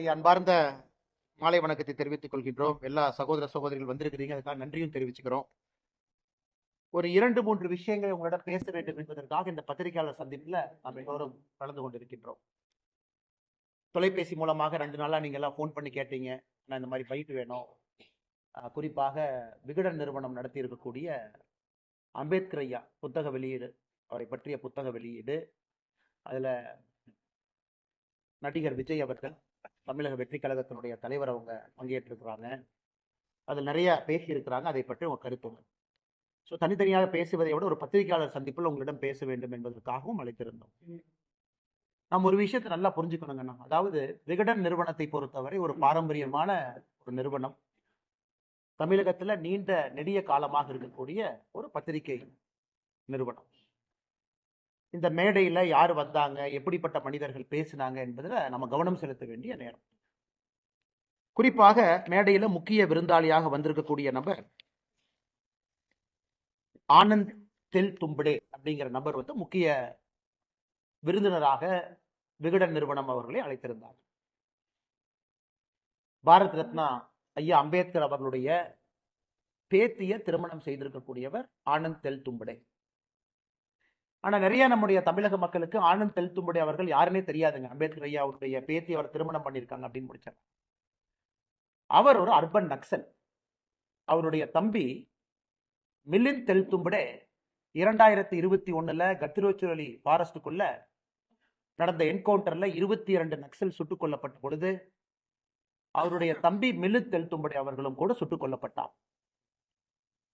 நம்முடைய அன்பார்ந்த மாலை வணக்கத்தை தெரிவித்துக் கொள்கின்றோம். எல்லா சகோதர சகோதரிகள் வந்திருக்கிறீங்க. அதுக்காக நன்றியும் தெரிவிச்சுக்கிறோம். ஒரு இரண்டு மூன்று விஷயங்களை உங்களிடம் பேச வேண்டும் என்பதற்காக இந்த பத்திரிகையாளர் சந்திப்பில் நாம் எல்லோரும் கலந்து கொண்டிருக்கின்றோம். தொலைபேசி மூலமாக ரெண்டு நாளா நீங்க எல்லாம் ஃபோன் பண்ணி கேட்டீங்க. நான் இந்த மாதிரி பைக் வேணும். குறிப்பாக விகடன் நிறுவனம் நடத்தி இருக்கக்கூடிய அம்பேத்கர் ஐயா புத்தக வெளியீடு அவரை பற்றிய புத்தக வெளியீடு. அதில் நடிகர் விஜய் அவர்கள் தமிழக வெற்றி கழகத்தினுடைய தலைவர் அவங்க பங்கேற்றிருக்கிறாங்க. அதில் நிறைய பேசியிருக்கிறாங்க. அதை பற்றி உங்க கருத்துங்க ஸோ தனித்தனியாக பேசுவதை விட ஒரு பத்திரிகையாளர் சந்திப்பில் உங்களிடம் பேச வேண்டும் என்பதற்காகவும் அழைத்திருந்தோம். நாம் ஒரு விஷயத்தை நல்லா புரிஞ்சுக்கணுங்கண்ணா அதாவது விகடன் நிறுவனத்தை பொறுத்தவரை ஒரு பாரம்பரியமான ஒரு நிறுவனம். தமிழகத்துல நீண்ட நெடிய காலமாக இருக்கக்கூடிய ஒரு பத்திரிகை நிறுவனம். இந்த மேடையில் யார் வந்தாங்க எப்படிப்பட்ட மனிதர்கள் பேசினாங்க என்பதில் நம்ம கவனம் செலுத்த வேண்டிய நேரம். குறிப்பாக மேடையில் முக்கிய விருந்தாளியாக வந்திருக்கக்கூடிய நபர் ஆனந்த் தெல் தும்படே அப்படிங்கிற நபர் வந்து முக்கிய விருந்தினராக விகடன் நிறுவனம் அவர்களை அழைத்திருந்தார். பாரத் ரத்னா ஐயா அம்பேத்கர் அவர்களுடைய பேத்திய திருமணம் செய்திருக்கக்கூடியவர் ஆனந்த் தெல் தும்படே. ஆனால் நிறைய நம்முடைய தமிழக மக்களுக்கு ஆனந்த் தெல் அவர்கள் யாருன்னே தெரியாதுங்க. அம்பேத்கர் ஐயா அவருடைய பேத்தி அவர் திருமணம் பண்ணியிருக்காங்க அப்படின்னு முடிச்சார் அவர் ஒரு அர்பன் நக்சல். அவருடைய தம்பி மில்லின் தெல்தும்படே இரண்டாயிரத்தி இருபத்தி ஒன்றில் கத்திரோச்சுரலி ஃபாரஸ்டுக்குள்ள நடந்த என்கவுண்டரில் இருபத்தி இரண்டு நக்சல் சுட்டுக் கொல்லப்பட்ட பொழுது அவருடைய தம்பி மிலித் தெல்தும்படி அவர்களும் கூட சுட்டுக் கொல்லப்பட்டார்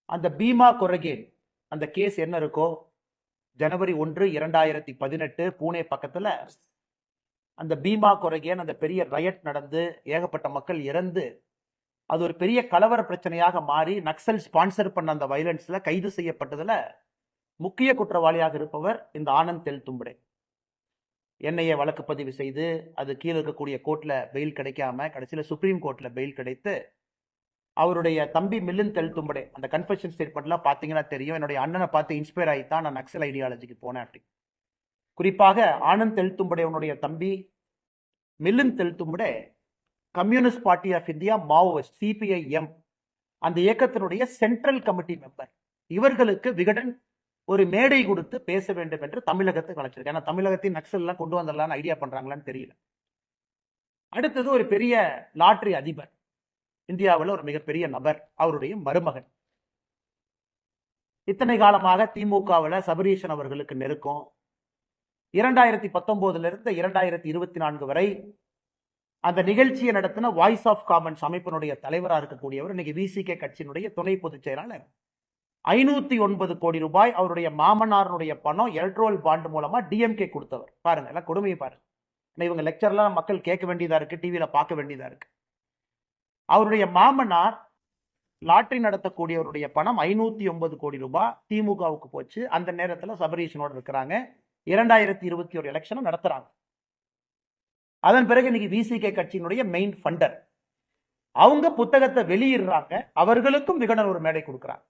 அந்த பீமா கொரகேன் அந்த கேஸ் என்ன இருக்கோ ஜனவரி ஒன்று இரண்டாயிரத்தி பதினெட்டு பூனே பக்கத்தில் அந்த பீமா கொரகேன் அந்த பெரிய ரயட் நடந்து ஏகப்பட்ட மக்கள் இறந்து அது ஒரு பெரிய கலவர பிரச்சனையாக மாறி நக்சல் ஸ்பான்சர் பண்ண அந்த வைலன்ஸில் கைது செய்யப்பட்டதில் முக்கிய குற்றவாளியாக இருப்பவர் இந்த ஆனந்த் தெல்தும்படே என்ஐஏ வழக்கு பதிவு செய்து அது கீழே இருக்கக்கூடிய கோர்ட்டில் பெயில் கிடைக்காம கடைசியில் சுப்ரீம் கோர்ட்டில் பெயில் கிடைத்து அவருடைய தம்பி மில்லுன் தெல்தும்படே அந்த கன்ஃபெஷன் ஸ்டேட்மெண்ட்லாம் பார்த்தீங்கன்னா தெரியும். என்னுடைய அண்ணனை பார்த்து இன்ஸ்பயர் ஆகி தான் நான் நக்சல் ஐடியாலஜிக்கு போனேன் அப்படி. குறிப்பாக ஆனந்த் தெல்தும்படே உன்னுடைய தம்பி Milind Teltumbde communist party of India Maoist CPIM அந்த இயக்கத்தினுடைய சென்ட்ரல் கமிட்டி மெம்பர் இவர்களுக்கு விகடன் ஒரு மேடை கொடுத்து பேச வேண்டும் என்று தமிழகத்துக்கு அழைச்சிருக்கு ஏன்னா தமிழகத்தின் நக்சல்லாம் கொண்டு வந்துடலாம்னு ஐடியா பண்றாங்களான்னு தெரியல. அடுத்தது ஒரு பெரிய லாட்ரி அதிபர். இந்தியாவில் ஒரு மிகப்பெரிய நபர் அவருடைய மருமகன். இத்தனை காலமாக திமுகவில் சபரீஷன் அவர்களுக்கு நெருக்கம். இரண்டாயிரத்தி பத்தொன்பதுல இருந்து இரண்டாயிரத்தி இருபத்தி நான்கு வரை அந்த நிகழ்ச்சியை நடத்தின வாய்ஸ் ஆஃப் காமன்ஸ் அமைப்பினுடைய தலைவராக இருக்கக்கூடியவர் இன்னைக்கு விசிகே கட்சியினுடைய துணை பொதுச் செயலாளர். ஐநூத்தி ஒன்பது கோடி ரூபாய் அவருடைய மாமனாருடைய பணம் எலக்ட்ரோல் பாண்ட் மூலமா டிஎம்கே கொடுத்தவர். பாருங்க எல்லாம் கொடுமையை பாருங்க. இவங்க லெக்சர்லாம் மக்கள் கேட்க வேண்டியதா இருக்கு டிவியில பார்க்க வேண்டியதா இருக்கு. அவருடைய மாமனார் லாட்ரி நடத்தக்கூடியவருடைய பணம் ஐநூத்தி ஒன்பது கோடி ரூபாய் திமுகவுக்கு போச்சு. அந்த நேரத்துல சபரீஷனோட இருக்கிறாங்க. இரண்டாயிரத்தி இருபத்தி ஒரு எலெக்ஷனை நடத்துறாங்க. அதன் பிறகு இன்னைக்கு விசிகே கட்சியினுடைய மெயின் ஃபண்டர் அவங்க புத்தகத்தை வெளியிடுறாங்க. அவர்களுக்கும் விகடன் ஒரு மேடை கொடுக்குறாங்க.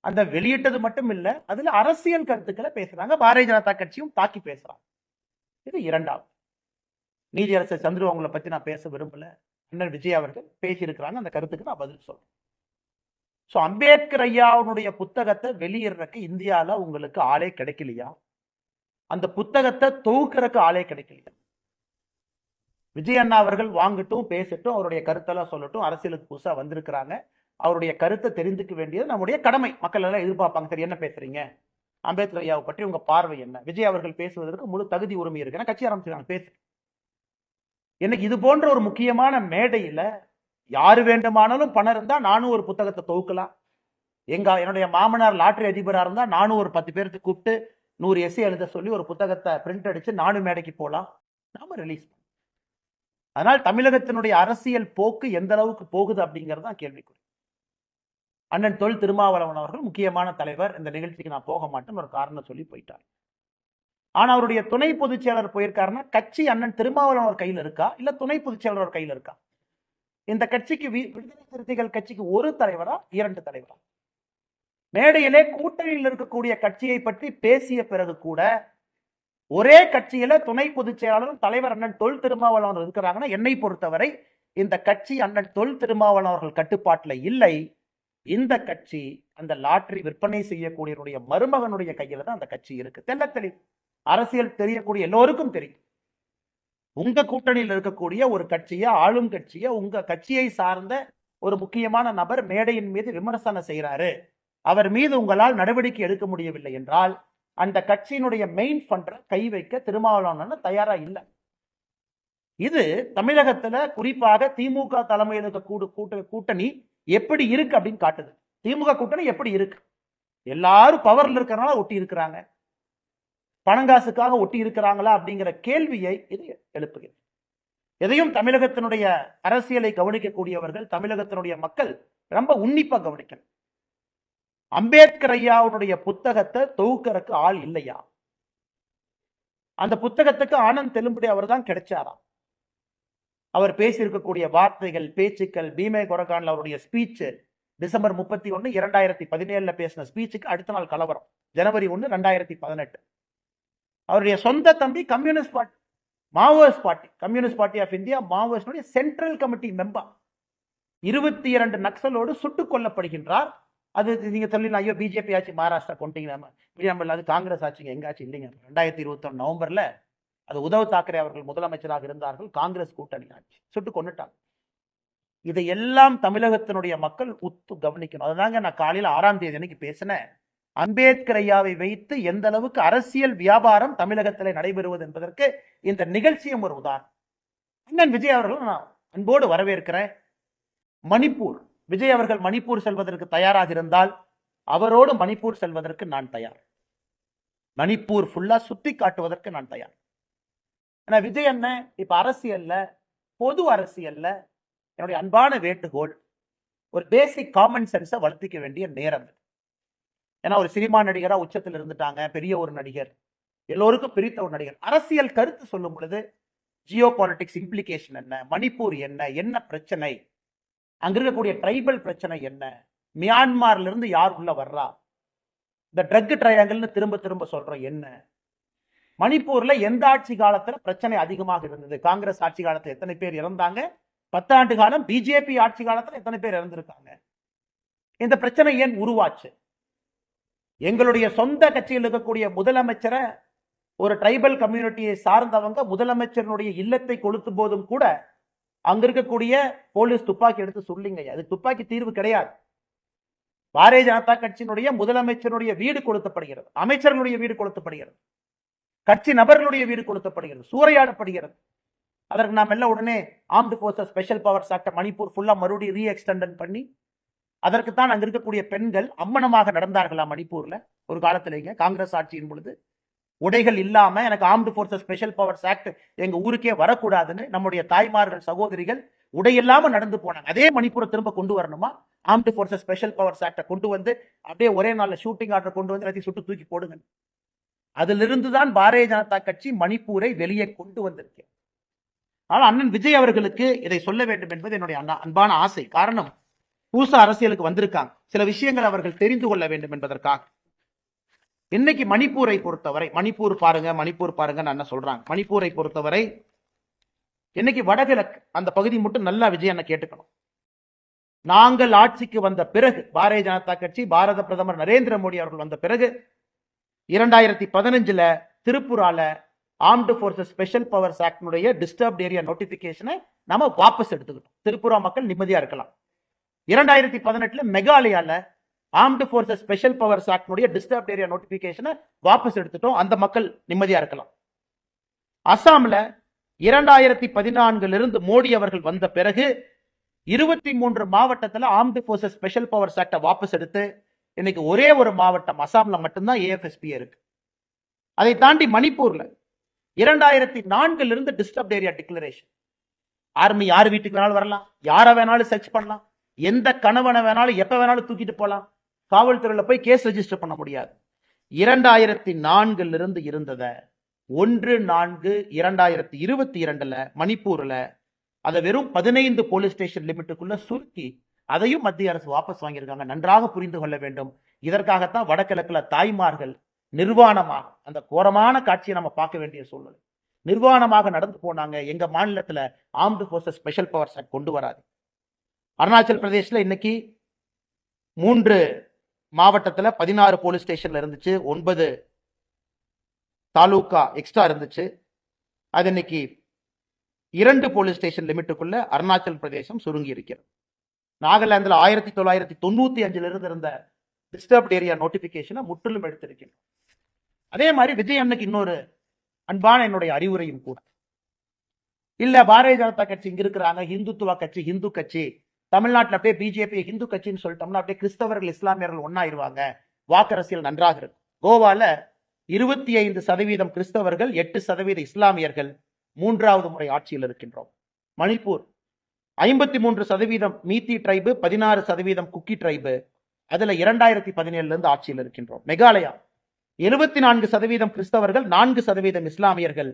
அந்த வெளியிட்டது மட்டும் இல்ல அதுல அரசியல் கருத்துக்களை பேசுறாங்க. பாரதிய ஜனதா கட்சியும் தாக்கி பேசுறாங்க. இது இரண்டாவது. நீதியரசர் சந்துரு அவங்கள பத்தி நான் பேச விரும்பல. அண்ணன் விஜய் அவர்கள் பேசியிருக்கிறாங்க. அந்த கருத்துக்கு நான் பதில் சொல்றேன். ஸோ அம்பேத்கர் ஐயாவுடைய புத்தகத்தை வெளியிடுறக்கு இந்தியாவில் உங்களுக்கு ஆளே கிடைக்கலையா? அந்த புத்தகத்தை தொகுக்கிறக்கு ஆளே கிடைக்கலையா? விஜய் அண்ணா அவர்கள் வாங்கட்டும் பேசட்டும் அவருடைய கருத்தெல்லாம் சொல்லட்டும் அரசியலுக்கு புதுசா வந்திருக்கிறாங்க. அவருடைய கருத்தை தெரிந்துக்க வேண்டியது நம்முடைய கடமை. மக்கள் எல்லாம் எதிர்பார்ப்பாங்க சரி என்ன பேசுறீங்க? அம்பேத்கர் ஐயாவை பற்றி உங்க பார்வை என்ன? விஜய் அவர்கள் பேசுவதற்கு முழு தகுதி உரிமை இருக்கு. ஏன்னா கட்சி ஆரம்பிச்சிருக்காங்க பேசு. எனக்கு இது போன்ற ஒரு முக்கியமான மேடையில் யார் வேண்டுமானாலும் பணம் இருந்தால் நானும் ஒரு புத்தகத்தை தொகுக்கலாம். எங்க என்னுடைய மாமனார் லாட்டரி அதிபராக இருந்தால் நானும் ஒரு பத்து பேருக்கு கூப்பிட்டு நூறு எஸ்ஏ எழுத சொல்லி ஒரு புத்தகத்தை பிரிண்ட் அடித்து நானும் மேடைக்கு போகலாம் நாம ரிலீஸ் அதனால் தமிழகத்தினுடைய அரசியல் போக்கு எந்த அளவுக்கு போகுது அப்படிங்கிறது தான் கேள்விக்குறி. அண்ணன் தொல் திருமாவளவன் அவர்கள் முக்கியமான தலைவர். இந்த நிகழ்ச்சிக்கு நான் போக மாட்டேன் ஒரு காரணம் சொல்லி போயிட்டார். ஆனா அவருடைய துணை பொதுச் செயலர் போயிருக்காருன்னா கட்சி அண்ணன் திருமாவளவன் அவர் கையில் இருக்கா? இல்ல துணை பொதுச் செயலர் அவர் கையில் இருக்கா? இந்த கட்சிக்கு வி- விடுதலை சிறுத்தைகள் கட்சிக்கு ஒரு தலைவரா இரண்டு தலைவரா? மேடையிலே கூட்டணியில் இருக்கக்கூடிய கட்சியை பற்றி பேசிய பிறகு கூட ஒரே கட்சியில துணை பொதுச் செயலாளரும் தலைவர் அண்ணன் தொல் திருமாவளவன் இருக்கிறாங்கன்னா என்னை பொறுத்தவரை இந்த கட்சி அண்ணன் தொல் திருமாவளவன் அவர்கள் கட்டுப்பாட்டுல இல்லை. இந்த கட்சி அந்த லாட்டரி விற்பனை செய்யக்கூடியவருடைய மருமகனுடைய கையில தான் அந்த கட்சி இருக்கு. தெல்ல தெளிவு அரசியல் தெரியக்கூடிய எல்லோருக்கும் தெரியும். உங்க கூட்டணியில் இருக்கக்கூடிய ஒரு கட்சியை ஆளும் கட்சியை உங்க கட்சியை சார்ந்த ஒரு முக்கியமான நபர் மேடையின் மீது விமர்சனம் செய்கிறாரு அவர் மீது உங்களால் நடவடிக்கை எடுக்க முடியவில்லை என்றால் அந்த கட்சியினுடைய மெயின் ஃபண்டரை கை வைக்க திருமாவளவன் தயாரா இல்லை. இது தமிழகத்துல குறிப்பாக திமுக தலைமையில் இருக்க கூடு கூட்ட கூட்டணி எப்படி இருக்கு அப்படின்னு காட்டுது. திமுக கூட்டணி எப்படி இருக்கு? எல்லாரும் பவர்ல இருக்கிறனால ஒட்டி இருக்கிறாங்க. பணங்காசுக்காக ஒட்டி இருக்கிறாங்களா அப்படிங்கிற கேள்வியை இது எழுப்புகிறது. எதையும் தமிழகத்தினுடைய அரசியலை கவனிக்கக்கூடியவர்கள் தமிழகத்தினுடைய மக்கள் ரொம்ப உன்னிப்பா கவனிக்கணும். அம்பேத்கர் ஐயாவுடைய புத்தகத்தை தொகுக்கறக்கு ஆள் இல்லையா? அந்த புத்தகத்துக்கு ஆனந்த் தெலும்புடி அவர் தான் கிடைச்சாராம். அவர் பேசியிருக்கக்கூடிய வார்த்தைகள் பேச்சுக்கள் பீமே கொரகான்ல அவருடைய ஸ்பீச் டிசம்பர் முப்பத்தி ஒன்னு இரண்டாயிரத்தி பதினேழுல பேசின ஸ்பீச்சுக்கு அடுத்த நாள் கலவரம். ஜனவரி ஒன்னு ரெண்டாயிரத்தி பதினெட்டு. அவருடைய சொந்த தம்பி communist party Maoist party communist party of India மாவோயிஸ்டுடைய central committee member. இருபத்தி இரண்டு நக்சலோடு சுட்டுக் கொல்லப்படுகின்றார். அது நீங்க சொல்லி ஐயோ பிஜேபி ஆச்சு மகாராஷ்டிரா கொண்டீங்க நம்ம. அது காங்கிரஸ் ஆட்சிங்க எங்க இல்லைங்க. ரெண்டாயிரத்தி இருபத்தி நவம்பர்ல அது உத்தவ் தாக்கரே அவர்கள் முதலமைச்சராக இருந்தார்கள். காங்கிரஸ் கூட்டணி ஆட்சி சுட்டு கொண்டுட்டாங்க. இதை எல்லாம் தமிழகத்தினுடைய மக்கள் உத்து கவனிக்கணும். அதுதாங்க நான் காலையில் ஆறாம் தேதி அன்னைக்கு பேசினேன். அம்பேத்கர் ஐயாவை வைத்து எந்த அளவுக்கு அரசியல் வியாபாரம் தமிழகத்தில் நடைபெறுவது என்பதற்கு இந்த நிகழ்ச்சியும் ஒரு உதாரணம். அண்ணன் விஜய் அவர்கள் நான் அன்போடு வரவேற்கிறேன். மணிப்பூர். விஜய் அவர்கள் மணிப்பூர் செல்வதற்கு தயாராக இருந்தால் அவரோடு மணிப்பூர் செல்வதற்கு நான் தயார். மணிப்பூர் ஃபுல்லா சுத்தி காட்டுவதற்கு நான் தயார். ஆனா விஜய் அண்ணன் இப்ப அரசியல்ல பொது அரசியல்ல என்னுடைய அன்பான வேண்டுகோள் ஒரு பேசிக் காமன் சென்ஸை வளர்த்திக்க வேண்டிய நேரம் இருக்கு ஏன்னா ஒரு சினிமா நடிகரா உச்சத்தில் இருந்துட்டாங்க. பெரிய ஒரு நடிகர். எல்லோருக்கும் பிரித்த ஒரு நடிகர். அரசியல் கருத்து சொல்லும் பொழுது ஜியோ பாலிட்டிக்ஸ் இம்ப்ளிகேஷன் என்ன? மணிப்பூர் என்ன? என்ன பிரச்சனை? அங்க இருக்கக்கூடிய ட்ரைபல் பிரச்சனை என்ன? மியான்மார்ல இருந்து யார் உள்ள வர்றா? இந்த ட்ரக் ட்ரையாங்கல்னு திரும்ப திரும்ப சொல்றோம் என்ன? மணிப்பூர்ல எந்த ஆட்சி காலத்துல பிரச்சனை அதிகமாக இருந்தது? காங்கிரஸ் ஆட்சி காலத்துல எத்தனை பேர் இறந்தாங்க? பத்தாண்டு காலம் பிஜேபி ஆட்சி காலத்துல எத்தனை பேர் இறந்திருக்காங்க? இந்த பிரச்சனை ஏன் உருவாச்சு? எங்களுடைய சொந்த கட்சியில் இருக்கக்கூடிய முதலமைச்சரை ஒரு ட்ரைபல் கம்யூனிட்டியை சார்ந்தவங்க முதலமைச்சருடைய இல்லத்தை கொளுத்தும் போதும் கூட அங்க இருக்கக்கூடிய போலீஸ் துப்பாக்கி எடுத்து சொல்லிங்க அது துப்பாக்கி தீர்வு கிடையாது. பாரதிய ஜனதா கட்சியினுடைய முதலமைச்சருடைய வீடு கொளுத்தப்படுகிறது. அமைச்சர்களுடைய வீடு கொளுத்தப்படுகிறது. கட்சி நபர்களுடைய வீடு கொளுத்தப்படுகிறது. சூறையாடப்படுகிறது. அதற்கு நாம் எல்லாம் உடனே armed forces special powers act Manipur ஃபுல்லாக மறுபடியும் ரீ எக்ஸ்டெண்டன் பண்ணி அதற்குத்தான் அங்க இருக்கக்கூடிய பெண்கள் அம்மனமாக நடந்தார்களா மணிப்பூர்ல. ஒரு காலத்திலேங்க காங்கிரஸ் ஆட்சியின் பொழுது. உடைகள் இல்லாம எனக்கு armed forces special powers act எங்க ஊருக்கே வரக்கூடாதுன்னு நம்முடைய தாய்மார்கள் சகோதரிகள் உடை நடந்து போனாங்க. அதே மணிப்பூரை திரும்ப கொண்டு வரணுமா? ஆர்ம்டு போர்சஸ் ஸ்பெஷல் பவர்ஸ் ஆக்டை கொண்டு வந்து அப்படியே ஒரே நாள்ல ஷூட்டிங் ஆர்டர் கொண்டு வந்து எல்லாத்தையும் சுட்டு தூக்கி போடுங்க. அதிலிருந்து தான் பாரதிய ஜனதா கட்சி மணிப்பூரை வெளியே கொண்டு வந்திருக்கேன் ஆனால் அண்ணன் விஜய் அவர்களுக்கு இதை சொல்ல வேண்டும் என்பது என்னுடைய அன்பான ஆசை. காரணம் புதுசா அரசியலுக்கு வந்திருக்காங்க. சில விஷயங்கள் அவர்கள் தெரிந்து கொள்ள வேண்டும் என்பதற்காக. இன்னைக்கு மணிப்பூரை பொறுத்தவரை மணிப்பூர் பாருங்க மணிப்பூர் பாருங்கன்னு அண்ணன் சொல்றாங்க. மணிப்பூரை பொறுத்தவரை இன்னைக்கு வடகிழக்கு அந்த பகுதி மட்டும் நல்லா விஜய் அண்ணன் கேட்டுக்கணும். நாங்கள் ஆட்சிக்கு வந்த பிறகு பாரதிய ஜனதா கட்சி பாரத பிரதமர் நரேந்திர மோடி அவர்கள் வந்த பிறகு இரண்டாயிரத்தி பதினஞ்சுல திருப்பூரால ஆர்ம்டு ஃபோர்ஸஸ் ஸ்பெஷல் பவர்ஸ் ஆக்டினுடைய டிஸ்டர்ப்ட் ஏரியா நோட்டிபிகேஷனை நம்ம வாபஸ் எடுத்துக்கிட்டோம். திருப்புரா மக்கள் நிம்மதியா இருக்கலாம். இரண்டாயிரத்தி பதினெட்டுல மெகாலயால ஆர்ம்டு ஃபோர்ஸஸ் ஸ்பெஷல் பவர்ஸ் ஆக்டினுடைய டிஸ்டர்ப் ஏரியா நோட்டிபிகேஷனை வாபஸ் எடுத்துட்டோம். அந்த மக்கள் நிம்மதியா இருக்கலாம். அசாம்ல இரண்டாயிரத்தி பதினான்குல இருந்து மோடி அவர்கள் வந்த பிறகு இருபத்தி மூன்று மாவட்டத்துல ஆர்ம்டு ஃபோர்ஸஸ் ஸ்பெஷல் பவர் ஆக்டை வாபஸ் எடுத்து இன்னைக்கு ஒரே ஒரு மாவட்டம் அசாம்ல மட்டும்தான் ஏஎஃப்எஸ்பி இருக்கு. அதை தாண்டி மணிப்பூர்ல இரண்டாயிரத்தி நான்குல இருந்து ஏரியா டிக்ளரேஷன் ஆர்மி யார் வீட்டுக்கு வேணாலும் வரலாம் யாரை வேணாலும் சர்ச் பண்ணலாம் எந்த கணவனை வேணாலும் எப்போ வேணாலும் தூக்கிட்டு போகலாம் காவல்துறையில போய் கேஸ் ரெஜிஸ்டர் பண்ண முடியாது. இரண்டாயிரத்தி நான்கிலிருந்து இருந்து ஒன்று நான்கு இரண்டாயிரத்தி இருபத்தி இரண்டுல மணிப்பூர்ல அதை வெறும் பதினைந்து போலீஸ் ஸ்டேஷன் லிமிட்டுக்குள்ள சுருக்கி அதையும் மத்திய அரசு வாபஸ் வாங்கியிருக்காங்க. நன்றாக புரிந்து கொள்ள வேண்டும். இதற்காகத்தான் வடகிழக்கில் தாய்மார்கள் நிர்வாணமாக அந்த கோரமான காட்சியை நம்ம பார்க்க வேண்டிய சூழ்நிலை. நிர்வாணமாக நடந்து போனாங்க. எங்க மாநிலத்துல ஆர்ம்டு ஃபோர்ஸஸ் ஸ்பெஷல் பவர்ஸ் கொண்டு வராது. அருணாச்சல் பிரதேஷ்ல இன்னைக்கு மூன்று மாவட்டத்தில் பதினாறு போலீஸ் ஸ்டேஷன்ல இருந்துச்சு ஒன்பது தாலுகா எக்ஸ்ட்ரா இருந்துச்சு. அது இன்னைக்கு இரண்டு போலீஸ் ஸ்டேஷன் லிமிட்டுக்குள்ள அருணாச்சல் பிரதேசம் சுருங்கி இருக்கிறது. நாகாலாந்தில் ஆயிரத்தி தொள்ளாயிரத்தி தொண்ணூத்தி அஞ்சுல இருந்து இருந்த டிஸ்டர்ப்ட் ஏரியா நோட்டிபிகேஷனை முற்றிலும் எடுத்திருக்கிறோம். அதே மாதிரி விஜய் அண்ணனுக்கு இன்னொரு அன்பான என்னுடைய அறிவுரையும் கூட. இல்ல பாரதிய ஜனதா கட்சி இங்க இருக்கிறாங்க ஹிந்துத்துவ கட்சி ஹிந்து கட்சி தமிழ்நாட்டுல அப்படியே பிஜேபி ஹிந்து கட்சின்னு சொல்லிட்டோம்னா அப்படியே கிறிஸ்தவர்கள் இஸ்லாமியர்கள் ஒன்னாயிருவாங்க வாக்கரசியல் நன்றாக இருக்கும் கோவால இருபத்தி ஐந்து சதவீதம் கிறிஸ்தவர்கள் எட்டு சதவீத இஸ்லாமியர்கள் மூன்றாவது முறை ஆட்சியில் இருக்கின்றோம். மணிப்பூர் ஐம்பத்தி மூன்று சதவீதம் மீத்தி ட்ரைபு பதினாறு சதவீதம் குக்கி ட்ரைபு அதுல இரண்டாயிரத்தி பதினேழுல இருந்து ஆட்சியில் இருக்கின்றோம். மெகாலயா எழுபத்தி நான்கு சதவீதம் கிறிஸ்தவர்கள் நான்கு சதவீதம் இஸ்லாமியர்கள்.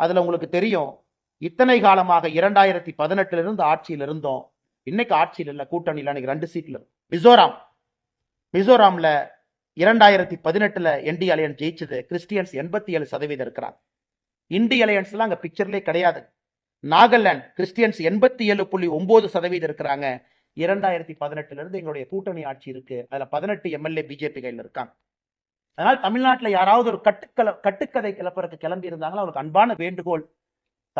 அதுல உங்களுக்கு தெரியும் இத்தனை காலமாக இரண்டாயிரத்தி பதினெட்டுல இருந்து ஆட்சியில் இருந்தோம். இன்னைக்கு ஆட்சியில் இல்லை கூட்டணியில் அன்னைக்கு ரெண்டு சீட்ல மிசோராம். மிசோராம்ல இரண்டாயிரத்தி பதினெட்டுல என்டி அலையன்ஸ் ஜெயிச்சது. கிறிஸ்டியன்ஸ் எண்பத்தி ஏழு சதவீதம் இருக்கிறாங்க. இண்டி அலையன்ஸ்லாம் அங்க பிக்சர்லேயே கிடையாது. நாகாலாந்து கிறிஸ்டியன்ஸ் எண்பத்தி ஏழு புள்ளி ஒன்பது சதவீதம் இருக்கிறாங்க. இரண்டாயிரத்தி பதினெட்டுல இருந்து எங்களுடைய கூட்டணி ஆட்சி இருக்கு. அதுல பதினெட்டு எம்எல்ஏ பிஜேபி கையில் இருக்காங்க. அதனால தமிழ்நாட்டில் யாராவது ஒரு கட்டுக்கல கட்டுக்கதை கிளப்புறதுக்கு கிளம்பி இருந்தாங்களோ அவருக்கு அன்பான வேண்டுகோள்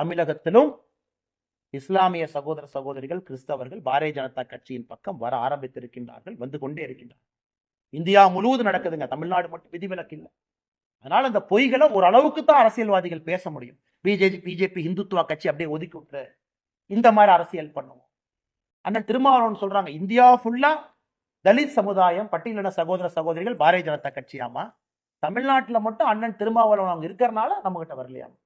தமிழகத்திலும் இஸ்லாமிய சகோதர சகோதரிகள் கிறிஸ்தவர்கள் பாரதிய ஜனதா கட்சியின் பக்கம் வர ஆரம்பித்திருக்கின்றார்கள் வந்து கொண்டே இருக்கின்றார்கள். இந்தியா முழுவதும் நடக்குதுங்க. தமிழ்நாடு மட்டும் விதிவிலக்கு இல்லை. அதனால இந்த பொய்களை ஓரளவுக்கு தான் அரசியல்வாதிகள் பேச முடியும். பிஜேபி பிஜேபி இந்துத்துவ கட்சி அப்படியே ஒதுக்கி விட்டுரு. இந்த மாதிரி அரசியல் பண்ணுவோம். அண்ணன் திருமாவளவன் சொல்றாங்க இந்தியா ஃபுல்லா தலித் சமுதாயம் பட்டியலின சகோதர சகோதரிகள் பாரதிய ஜனதா கட்சியாமா? தமிழ்நாட்டுல மட்டும் அண்ணன் திருமாவளவன் அவங்க இருக்கிறனால நம்ம கிட்ட வரலையாமா?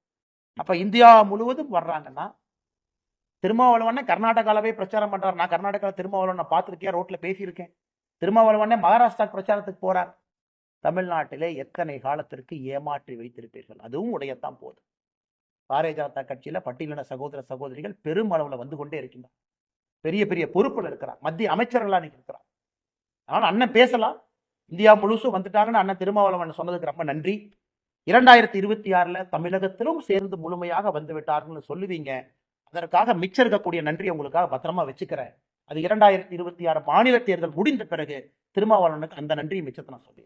அப்ப இந்தியா முழுவதும் வர்றாங்கன்னா திருமாவளவனே கர்நாடகாலவே பிரச்சாரம் பண்றாரு. நான் கர்நாடகாவில் திருமாவளவனை பார்த்துருக்கேன். ரோட்ல பேசியிருக்கேன். திருமாவளவனே மகாராஷ்டிரா பிரச்சாரத்துக்கு போறார். தமிழ்நாட்டிலே எத்தனை காலத்திற்கு ஏமாற்றி வைத்திருப்பீர்கள்? அதுவும் உடையத்தான் போதும் பாரதிய ஜனதா கட்சியில பட்டியலின சகோதர சகோதரிகள் பெரும் வந்து கொண்டே இருக்கின்றார். பெரிய பெரிய பொறுப்பில் இருக்கிறார். மத்திய அமைச்சர்களா அன்னைக்கு இருக்கிறார் ஆனால் அண்ணன் பேசலாம். இந்தியா முழுசும் வந்துட்டாங்கன்னு அண்ணன் திருமாவளவன் சொன்னதுக்கு ரொம்ப நன்றி. இரண்டாயிரத்தி இருபத்தி ஆறுல தமிழகத்திலும் சேர்ந்து முழுமையாக வந்து விட்டார்கள்னு சொல்லுவீங்க. அதற்காக மிச்சம் இருக்கக்கூடிய நன்றி உங்களுக்காக பத்திரமா வச்சுக்கிறேன். அது இரண்டாயிரத்தி இருபத்தி ஆறு மாநில தேர்தல் முடிந்த பிறகு திருமாவளவனுக்கு அந்த நன்றியை மிச்சத்தை நான் சொல்லி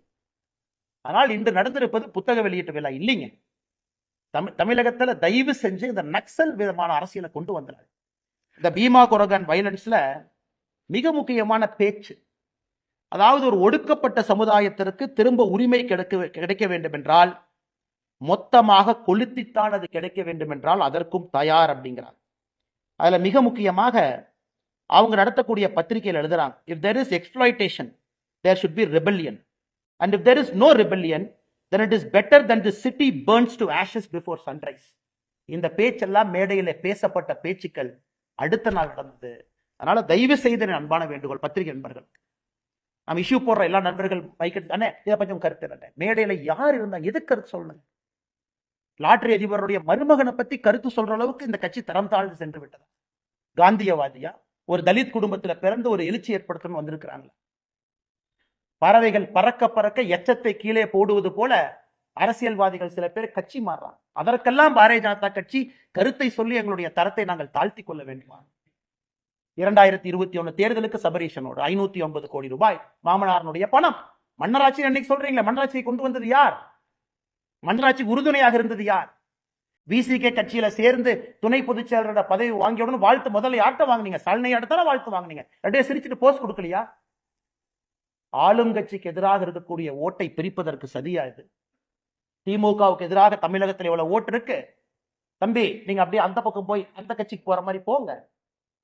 ஆனால் இன்று நடந்திருப்பது புத்தக வெளியீட்டு விழா இல்லைங்க. தமிழ் தமிழகத்துல தயவு செஞ்சு இந்த நக்சல் விதமான அரசியலை கொண்டு வந்தாரு இந்த பீமா குரகன் வயலன்ஸ்ல மிக முக்கியமான பேச்சு. அதாவது ஒரு ஒடுக்கப்பட்ட சமுதாயத்திற்கு திரும்ப உரிமை கிடைக்க கிடைக்க வேண்டும் என்றால் மொத்தமாக கொளுத்தித்தான் அது கிடைக்க வேண்டும் என்றால் அதற்கும் தயார் அப்படிங்கிறார். அதில் மிக முக்கியமாக அவங்க நடத்தக்கூடிய பத்திரிகையில் எழுதுறாங்க. If there is exploitation there should be rebellion and if there is no rebellion then it is better than the city burns to ashes before sunrise இந்த பேச்செல்லாம் மேடையில் பேசப்பட்ட பேச்சுக்கள் அடுத்த நாள் நடந்தது. அதனால தயவு செய்து அன்பான வேண்டுகோள் பத்திரிகை நண்பர்கள். நம்ம இஷ்யூ போடுற எல்லா நண்பர்கள் மைக்கு தானே இதை பற்றி கருத்து மேடையில் யார் இருந்தாங்க எது கருத்து சொல்லணும்? லாட்ரி அதிபருடைய மருமகனை பத்தி கருத்து சொல்ற அளவுக்கு இந்த கட்சி தரம் தாழ்ந்து சென்று விட்டது. காந்தியவாதியா? ஒரு தலித் குடும்பத்துல பிறந்து ஒரு எழுச்சி ஏற்படுத்தணும்னு வந்திருக்கிறாங்களே. பறவைகள் பறக்க பறக்க எச்சத்தை கீழே போடுவது போல அரசியல்வாதிகள் சில பேர் கட்சி மாறுறாங்க. அதற்கெல்லாம் பாரதிய ஜனதா கட்சி கருத்தை சொல்லி எங்களுடைய தரத்தை நாங்கள் தாழ்த்தி கொள்ள வேண்டுமா? இரண்டாயிரத்தி இருபத்தி ஒண்ணு தேர்தலுக்கு சபரீஷனோடு ஐநூத்தி ஒன்பது கோடி ரூபாய் மாமனாரனுடைய பணம். மன்னராட்சி அன்னைக்கு சொல்றீங்களே? மன்னராட்சியை கொண்டு வந்தது யார்? மன்னராட்சி உறுதுணையாக இருந்தது யார்? விசிகே கட்சியில சேர்ந்து துணை பொதுச் செயலரோட பதவி வாங்கிய உடனே வாழ்த்து முதல்ல யார்கிட்ட வாங்குனீங்க? சலனை அடுத்தால வாழ்த்து வாங்குனீங்க? ரெண்டே சிரிச்சுட்டு போஸ்ட் கொடுக்கலையா? ஆளும் கட்சிக்கு எதிராக இருக்கக்கூடிய ஓட்டை பிரிப்பதற்கு சரியா இது? திமுகவுக்கு எதிராக தமிழகத்தில் எவ்வளவு ஓட்டு இருக்கு? தம்பி நீங்க அப்படியே அந்த பக்கம் போய் அந்த கட்சிக்கு போற மாதிரி போங்க.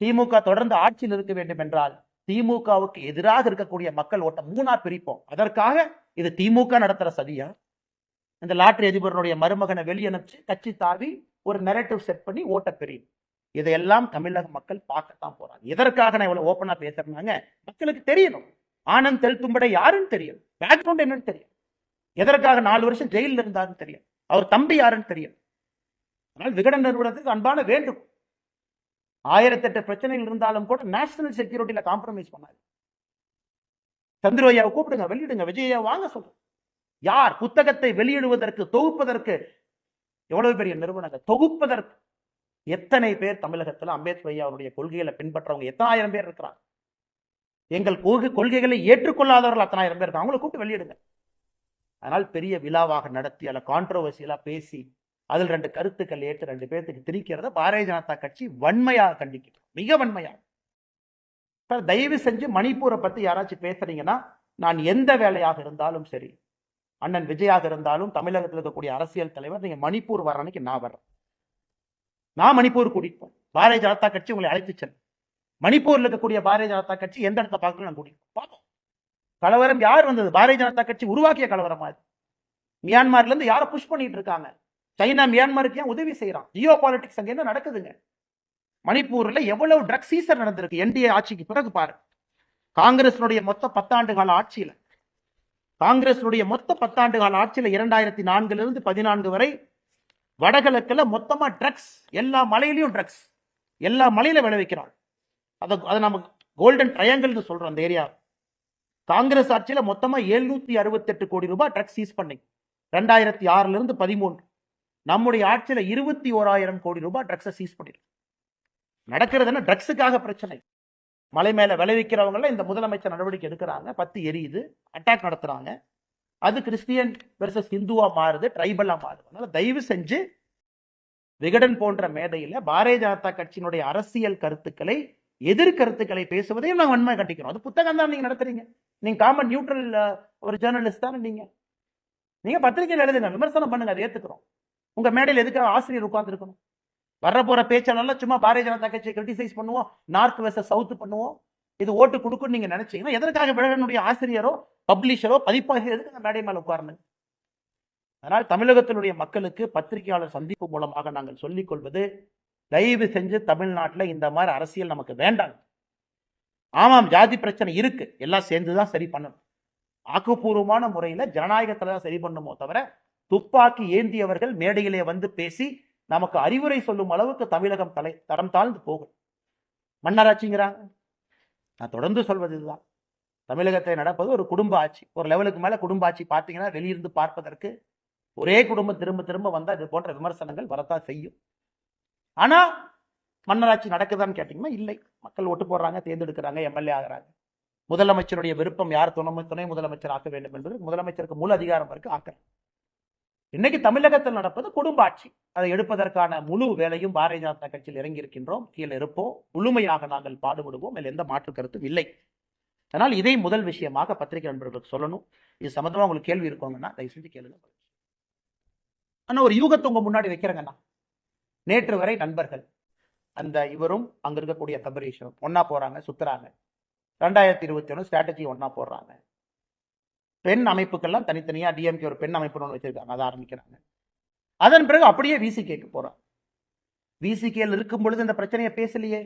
திமுக தொடர்ந்து ஆட்சியில் இருக்க வேண்டும் என்றால் திமுகவுக்கு எதிராக இருக்கக்கூடிய மக்கள் ஓட்டை மூணா பிரிப்போம். அதற்காக இது திமுக நடத்துற சதியா? இந்த லாட்டரி அதிபருடைய மருமகனை வெளியனுப்பிச்சு கட்சி தாவி ஒரு நெரட்டிவ் செட் பண்ணி ஓட்ட பெரியும் இதையெல்லாம் தமிழக மக்கள் பார்க்கத்தான் போறாங்க. எதற்காக நான் இவ்வளவு ஓப்பனா பேசுறாங்க மக்களுக்கு தெரியணும். ஆனந்த் தெல்தும்படை யாருன்னு தெரியும். பேக்ரவுண்ட் என்னன்னு தெரியும். எதற்காக நாலு வருஷம் ஜெயிலில் இருந்தாருன்னு தெரியும். அவர் தம்பி யாருன்னு தெரியும். ஆனால் விகடன் நிறுவனத்துக்கு அன்பான வேண்டும் ஆயிரத்தெட்டு பிரச்சனைகள் இருந்தாலும் கூட நேஷனல் செக்யூரிட்டியில காம்ப்ரமைஸ் பண்ணாரு. சந்திரோயாவை கூப்பிடுங்க வெளியிடுங்க விஜயா வாங்க சொல்லுங்க யார் புத்தகத்தை வெளியிடுவதற்கு தொகுப்பதற்கு எவ்வளவு பெரிய நிறுவனங்கள்? தொகுப்பதற்கு எத்தனை பேர் தமிழகத்துல அம்பேத்கர் ஐயா அவருடைய கொள்கைகளை பின்பற்றவங்க? எத்தனாயிரம் பேர் இருக்கிறாங்க? எங்கள் கொள்கை கொள்கைகளை ஏற்றுக்கொள்ளாதவர்கள் அத்தனாயிரம் பேர் இருக்காங்க. அவங்கள கூப்பிட்டு வெளியிடுங்க. அதனால் பெரிய விழாவாக நடத்தி அல்ல கான்ட்ரவர்சியலாக பேசி அதில் ரெண்டு கருத்துக்கள் ஏற்று ரெண்டு பேர்த்துக்கு திரிக்கிறத பாரதிய ஜனதா கட்சி வன்மையாக கண்டிக்கிறோம் மிக வன்மையாக. தயவு செஞ்சு மணிப்பூரை பத்தி யாராச்சும் பேசுறீங்கன்னா நான் எந்த வேலையாக இருந்தாலும் சரி அண்ணன் விஜயாக இருந்தாலும் தமிழகத்தில் இருக்கக்கூடிய அரசியல் தலைவர் நீங்க மணிப்பூர் வர அன்னைக்கு நான் வர்றேன். நான் மணிப்பூர் கூட்டிட்டு பாரதிய ஜனதா கட்சி உங்களை அழைத்து செல்லும். மணிப்பூர்ல இருக்கக்கூடிய பாரதிய ஜனதா கட்சி எந்த இடத்த பார்க்கணும் நான் கூட்டிட்டு பார்ப்போம். கலவரம் யார் வந்தது? பாரதிய ஜனதா கட்சி உருவாக்கிய கலவரமா இது? மியான்மர்ல இருந்து யாரை புஷ் பண்ணிட்டு இருக்காங்க? சைனா மியான்மருக்கு ஏன் உதவி செய்யறான்? ஜியோ பாலிட்டிக்ஸ் அங்க என்ன நடக்குதுங்க? மணிப்பூர்ல எவ்வளவு ட்ரக் சீசர் நடந்திருக்கு? என்டிஏ ஆட்சிக்கு பிறகு பாரு காங்கிரஸினுடைய மொத்த பத்தாண்டு கால ஆட்சியில காங்கிரஸினுடைய மொத்த பத்தாண்டு கால ஆட்சியில இரண்டாயிரத்தி நான்குல இருந்து பதினான்கு வரை வடகிழக்கில் மொத்தமா ட்ரக்ஸ் எல்லா மலையிலையும் ட்ரக்ஸ் எல்லா மலையில விளைவிக்கிறாள் அதை அதை நம்ம கோல்டன் ட்ரையாங்கிள்னு சொல்றோம் அந்த ஏரியா காங்கிரஸ் ஆட்சியில மொத்தமா எழுநூத்தி அறுபத்தெட்டு கோடி ரூபாய் ட்ரக்ஸ் சீஸ் பண்ணி. ரெண்டாயிரத்தி ஆறுல இருந்து பதிமூன்று. நம்முடைய ஆட்சியில இருபத்தி ஓராயிரம் கோடி ரூபாய் ட்ரக்ஸை சீஸ் பண்ணிருக்கு. நடக்கிறது என்ன? ட்ரக்ஸுக்காக பிரச்சனை. மலை மேல விளைவிக்கிறவங்கள இந்த முதலமைச்சர் நடவடிக்கை எடுக்கிறாங்க. பத்து எரியுது. அட்டாக் நடத்துறாங்க. அது கிறிஸ்டியன் வெர்சஸ் ஹிந்துவா மாறுது ட்ரைபலா மாறுது. அதனால தயவு செஞ்சு விகடன் போன்ற மேடையில பாரதிய ஜனதா கட்சியினுடைய அரசியல் கருத்துக்களை எதிர்கருத்துக்களை பேசுவதையும் நாங்கள் வன்மை கட்டிக்கிறோம் அது புத்தகம் தான் நீங்க நடத்துறீங்க. நீங்க காமன் நியூட்ரல் ஒரு ஜேர்னலிஸ்ட் தானே நீங்க. நீங்க பத்திரிகையில் எழுதுங்க விமர்சனம் பண்ணுங்க அதை ஏத்துக்கிறோம். உங்க மேடையில் எதுக்காக ஆசிரியர் உட்காந்துருக்கணும் வரப்போற பேச்சாளர்லாம் சும்மா பாரதிய ஜனதா கட்சியை கிரிட்டிசைஸ் பண்ணுவோம் நார்த் வெஸ்ட் சவுத் பண்ணுவோம். இது ஓட்டு கொடுக்குன்னு நீங்க நினைச்சீங்கன்னா எதற்காக விழனுடைய ஆசிரியரோ பப்ளிஷரோ பதிப்பாசிரியர் எதுக்கு அந்த மேடை மேல உட்காரணும்? அதனால் தமிழகத்தினுடைய மக்களுக்கு பத்திரிகையாளர் சந்திப்பு மூலமாக நாங்கள் சொல்லிக் கொள்வது தயவு செஞ்சு தமிழ்நாட்டில் இந்த மாதிரி அரசியல் நமக்கு வேண்டாம். ஆமாம் ஜாதி பிரச்சனை இருக்கு. எல்லாம் சேர்ந்து தான் சரி பண்ணணும். ஆக்கப்பூர்வமான முறையில் ஜனநாயகத்தில் தான் சரி பண்ணுமோ தவிர துப்பாக்கி ஏந்தியவர்கள் மேடையிலே வந்து பேசி நமக்கு அறிவுரை சொல்லும் அளவுக்கு தமிழகம் தலை தரம் தாழ்ந்து போகும். மன்னராட்சிங்கிறாங்க. நான் தொடர்ந்து சொல்வது இதுதான். தமிழகத்தை நடப்பது ஒரு குடும்ப ஆட்சி. ஒரு லெவலுக்கு மேல குடும்ப ஆட்சி பார்த்தீங்கன்னா வெளியிருந்து பார்ப்பதற்கு ஒரே குடும்பம் திரும்ப திரும்ப வந்தா இது போன்ற விமர்சனங்கள் வரத்தான் செய்யும். ஆனா மன்னராட்சி நடக்குதான்னு கேட்டிங்கன்னா இல்லை. மக்கள் ஓட்டு போடுறாங்க தேர்ந்தெடுக்கிறாங்க எம்எல்ஏ ஆகிறாங்க. முதலமைச்சருடைய விருப்பம் யார் துணை துணை முதலமைச்சர் ஆக்க வேண்டும் என்பது முதலமைச்சருக்கு முழு அதிகாரம் இருக்கு ஆக்கலாம் இன்னைக்கு தமிழகத்தில் நடப்பது குடும்ப ஆட்சி அதை எடுப்பதற்கான முழு வேலையும் பாரதிய ஜனதா கட்சியில் இறங்கி இருக்கின்றோம் கீழே இருப்போம். முழுமையாக நாங்கள் பாடுபடுவோம். அதில் எந்த மாற்று கருத்தும் இல்லை. அதனால் இதை முதல் விஷயமாக பத்திரிகை நண்பர்களுக்கு சொல்லணும். இது சம்பந்தமா உங்களுக்கு கேள்வி இருக்கோங்கன்னா தயவு செஞ்சு கேளுங்க. ஆனா ஒரு யூகத்தை உங்க முன்னாடி வைக்கிறேங்கண்ணா. நேற்று வரை நண்பர்கள் அந்த இவரும் அங்க இருக்கக்கூடிய கபரீஷரும் ஒன்னா போறாங்க சுத்துறாங்க. ரெண்டாயிரத்தி இருபத்தி ஒன்று ஸ்ட்ராட்டஜி ஒன்னா போடுறாங்க. பெண் அமைப்புக்கெல்லாம் தனித்தனியா டிஎம்கே ஒரு பெண் அமைப்புன்னு ஒன்று வச்சிருக்காங்க. அதை ஆரம்பிக்கிறாங்க. அதன் பிறகு அப்படியே விசிகேக்கு போகிறான் விசிகேல இருக்கும் பொழுது இந்த பிரச்சனையை பேசலையே.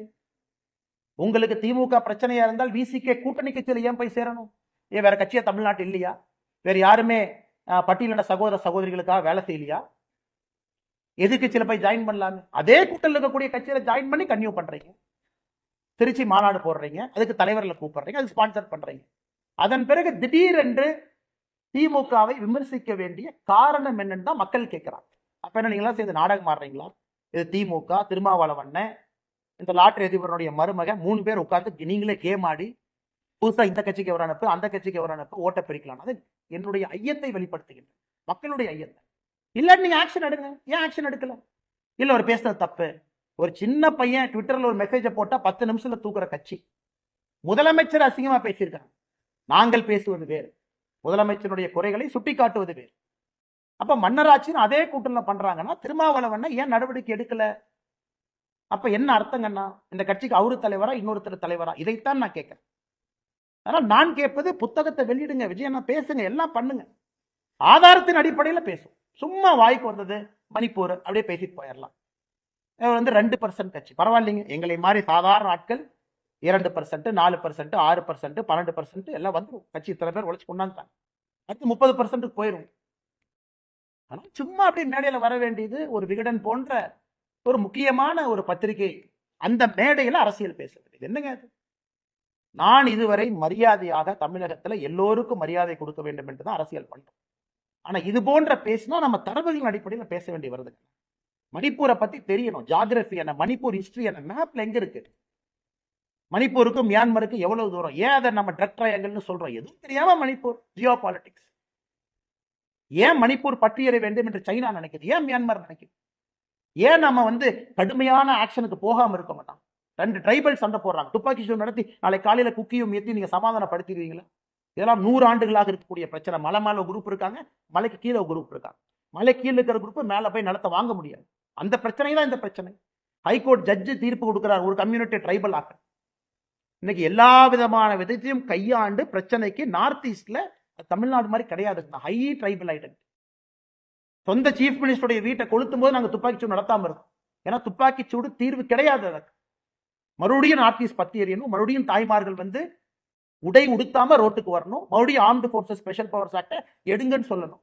உங்களுக்கு திமுக பிரச்சனையா இருந்தால் விசிகே கூட்டணி கட்சியில ஏன் போய் சேரணும்? ஏன் வேற கட்சியா தமிழ்நாட்டு இல்லையா? வேற யாருமே அஹ், பட்டியலின சகோதர சகோதரிகளுக்காக வேலை செய்யலையா? எதிர்கட்சியில போய் ஜாயின் பண்ணலான்னு அதே கூட்டத்தில் இருக்கக்கூடிய கட்சியில ஜாயின் பண்ணி கன்யூ பண்றீங்க. திருச்சி மாநாடு போடுறீங்க. அதுக்கு தலைவர்களை கூப்பிடுறீங்க. அது ஸ்பான்சர் பண்றீங்க. அதன் பிறகு திடீரென்று திமுகவை விமர்சிக்க வேண்டிய காரணம் என்னன்னு தான் மக்கள் கேட்கிறாங்க. அப்ப என்ன நீங்களா சேர்ந்து நாடகம் ஆடுறீங்களா? இது திமுக திருமாவளவண்ண இந்த லாட்டரி அதிபரனுடைய மருமகன் மூணு பேர் உட்கார்ந்து நீங்களே கேம் ஆடி புதுசா இந்த கட்சிக்கு எவரை அனுப்பு அந்த கட்சிக்கு எவரை அனுப்பு ஓட்ட பிரிக்கலாம். அது என்னுடைய ஐயத்தை வெளிப்படுத்துகின்றன மக்களுடைய ஐயத்தை. இல்லை நீங்க ஆக்ஷன் எடுங்க. ஏன் ஆக்ஷன் எடுக்கல? இல்ல ஒரு பேசுறது தப்பு. ஒரு சின்ன பையன் ட்விட்டர்ல ஒரு மெசேஜை போட்டா பத்து நிமிஷத்துல தூக்குற கட்சி. முதலமைச்சர் அசிங்கமா பேசியிருக்காங்க. நாங்கள் பேசுவது வேறு. முதலமைச்சருடைய குறைகளை சுட்டிக்காட்டுவது வேறு. அப்ப மன்னராட்சின்னு அதே கூட்டணில பண்றாங்கன்னா திருமாவளவன் ஏன் நடவடிக்கை எடுக்கல? அப்ப என்ன அர்த்தங்கண்ணா? இந்த கட்சிக்கு அவரு தலைவரா இன்னொருத்தர் தலைவரா? இதைத்தான் நான் கேட்கிறேன். அதனால் நான் கேட்பது புத்தகத்தை வெளியிடுங்க விஜயண்ணா பேசுங்க எல்லாம் பண்ணுங்க. ஆதாரத்தின் அடிப்படையில பேசும் சும்மா வாய்க்கு வந்தது மணிப்பூர் அப்படியே பேசிட்டு போயிடலாம். வந்து ரெண்டு பர்சன்ட் கட்சி. பரவாயில்லைங்க எங்களை மாதிரி சாதாரண ஆட்கள் இரண்டு பர்சன்ட் நாலு பர்சன்ட் ஆறு பர்சன்ட் பன்னெண்டு பர்சன்ட் எல்லாம் வந்துடும் கட்சி இத்தனை பேர் உழைச்சி கொண்டாந்துட்டாங்க. அடுத்து முப்பது பர்சன்ட் போயிடும் ஆனால் சும்மா அப்படியே மேடையில் வர வேண்டியது ஒரு விகடன் போன்ற ஒரு முக்கியமான ஒரு பத்திரிகை. அந்த மேடையில் அரசியல் பேச வேண்டியது என்னங்க அது? நான் இதுவரை மரியாதையாக தமிழகத்தில் எல்லோருக்கும் மரியாதை கொடுக்க வேண்டும் என்று தான் அரசியல் பண்ணுறோம் ஆனா இது போன்ற பேசினா நம்ம தரவுகளின் அடிப்படையில் பேச வேண்டி வருதுங்க மணிப்பூரை பத்தி தெரியணும். ஜாகிரபி என்ன மணிப்பூர் ஹிஸ்ட்ரி என்ன மேப்ல எங்கே இருக்கு? மணிப்பூருக்கும் மியான்மருக்கும் எவ்வளவு தூரம்? ஏன் அதை நம்ம ட்ரக் ட்ரையாங்கல்னு சொல்றோம்? எதுவும் தெரியாம மணிப்பூர் ஜியோ பாலிட்டிக்ஸ் ஏன் மணிப்பூர் பற்றியற வேண்டும் என்று சைனா நினைக்குது? ஏன் மியான்மர் நினைக்குது? ஏன் நம்ம வந்து கடுமையான ஆக்ஷனுக்கு போகாம இருக்க மாட்டோம்? ரெண்டு ட்ரைபல் சண்டை போடுறாங்க. துப்பாக்கி சூடு நடத்தி நாளை காலையில குக்கியும் ஏற்றி நீங்க சமாதானப்படுத்திடுவீங்களா? இதெல்லாம் நூறு ஆண்டுகளாக இருக்கக்கூடிய பிரச்சனை. மலை மேல குரூப் இருக்காங்க மலைக்கு கீழே குரூப் இருக்காங்க. மலை கீழே இருக்கிற குரூப் மேல போய் நிலத்தை வாங்க முடியாது. அந்த பிரச்சனை தான் இந்த பிரச்சனை. ஹைகோர்ட் ஜட்ஜு தீர்ப்பு கொடுக்குறார். ஒரு கம்யூனிட்டி ட்ரைபல் ஆக்க இன்னைக்கு எல்லா விதமான விதத்தையும் கையாண்டு பிரச்சனைக்கு நார்த் ஈஸ்ட்ல தமிழ்நாடு மாதிரி கிடையாது. ஹை ட்ரைபல் ஐடென்டி சொந்த சீஃப் மினிஸ்டருடைய வீட்டை கொளுத்தும் போது நாங்கள் துப்பாக்கி சூடு நடத்தாம இருக்கோம். ஏன்னா துப்பாக்கி சூடு தீர்வு கிடையாது அதற்கு. மறுபடியும் நார்த் ஈஸ்ட் பத்தி எறியணும். மறுபடியும் தாய்மார்கள் வந்து உடை உடுத்தாம ரோட்டுக்கு வரணும். மறுபடியும் ஆர்ம்டு ஃபோர்ஸஸ் ஸ்பெஷல் பவர்ஸ் ஆக்டை எடுங்கன்னு சொல்லணும்.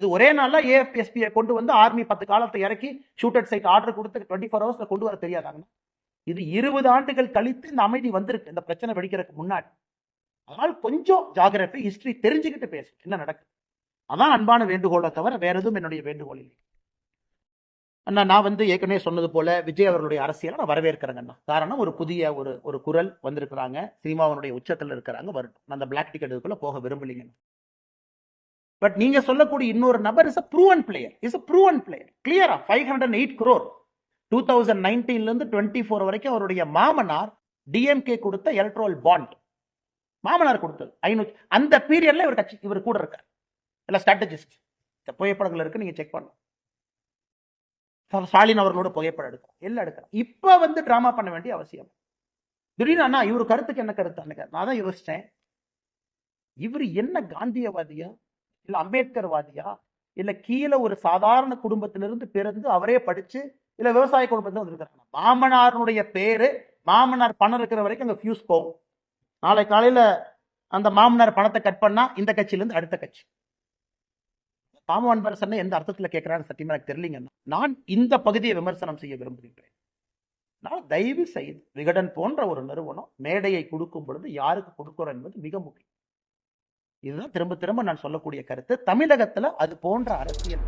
இது ஒரே நாளில் ஏஎஃப்எஸ்பியை கொண்டு வந்து ஆர்மி பத்து காலத்தை இறக்கி ஷூட்டட் சைட் ஆர்டர் கொடுத்து டுவெண்ட்டி ஃபோர் ஹவர்ஸில் கொண்டு வர தெரியாதாங்கண்ணா இது இருபது ஆண்டுகள் கழித்து இந்த அமைதி வந்திருக்கு. இந்த பிரச்சனை வெடிக்கிறதுக்கு முன்னாடி. அதனால் கொஞ்சம் ஜாகிரபி ஹிஸ்டரி தெரிஞ்சுக்கிட்டு பேசு. என்ன நடக்குது அதான் அன்பான வேண்டுகோளை தவிர வேற எதுவும் என்னுடைய வேண்டுகோள் இல்லை. அண்ணா நான் வந்து ஏற்கனவே சொன்னது போல விஜய் அவர்களுடைய அரசியலை நான் வரவேற்கிறேங்கண்ணா காரணம் ஒரு புதிய ஒரு ஒரு குரல் வந்திருக்கிறாங்க. சினிமாவினுடைய உச்சத்தில் இருக்கிறாங்க. வரட்டும். நான் அந்த பிளாக் டிக்கெட் இதுக்குள்ள போக விரும்பலைங்க பட் நீங்க சொல்லக்கூடிய இன்னொரு நபர் is a proven player is a proven player கிளியரா five hundred eight crore two thousand நைன்டீன்ல இருந்து டுவெண்ட்டி ஃபோர் வரைக்கும் அவருடைய மாமனார் டிஎம்கே கொடுத்த எலக்ட்ரோல் பாண்ட் மாமனார் கொடுத்தது. ஐநூற்றி அந்த பீரியட்ல இவர் கட்சி இவர் கூட இருக்கார். இல்லை ஸ்ட்ராட்டஜிஸ்ட் இந்த புகைப்படங்கள் இருக்கு நீங்க செக் பண்ணலாம். ஸ்டாலின் அவர்களோட புகைப்படம் எடுக்கும். எல்லாம் எடுக்கலாம் இப்ப வந்து ட்ராமா பண்ண வேண்டிய அவசியம். திடீர்னு அண்ணா இவர் கருத்துக்கு என்ன கருத்து? அன்னைக்கு நான் தான் யோசிச்சேன். இவர் என்ன காந்தியவாதியா? இல்ல அம்பேத்கர்வாதியா? இல்ல கீழே ஒரு சாதாரண குடும்பத்திலிருந்து பிறந்து அவரே படிச்சு இல்ல விவசாய குடும்பத்துல வந்திருக்கிறாங்க மாமனாருடைய பேரு மாமனார் பணம் இருக்கிற வரைக்கும் அங்க ஃபியூஸ் போகும். நாளை காலையில அந்த மாமனார் பணத்தை கட் பண்ணா இந்த கட்சியில இருந்து அடுத்த கட்சி. காமன் பரசன் எந்த அர்த்தத்துல கேட்கிறான்னு சத்தியமா எனக்கு தெரியலீங்கன்னா நான் இந்த பகுதியை விமர்சனம் செய்ய விரும்புகின்றேன். நான் தயவு செய்து விகடன் போன்ற ஒரு நிறுவனம் மேடையை கொடுக்கும் பொழுது யாருக்கு கொடுக்குறோம் என்பது மிக முக்கியம். இதுதான் திரும்ப திரும்ப நான் சொல்லக்கூடிய கருத்து. தமிழகத்துல அது போன்ற அரசியல்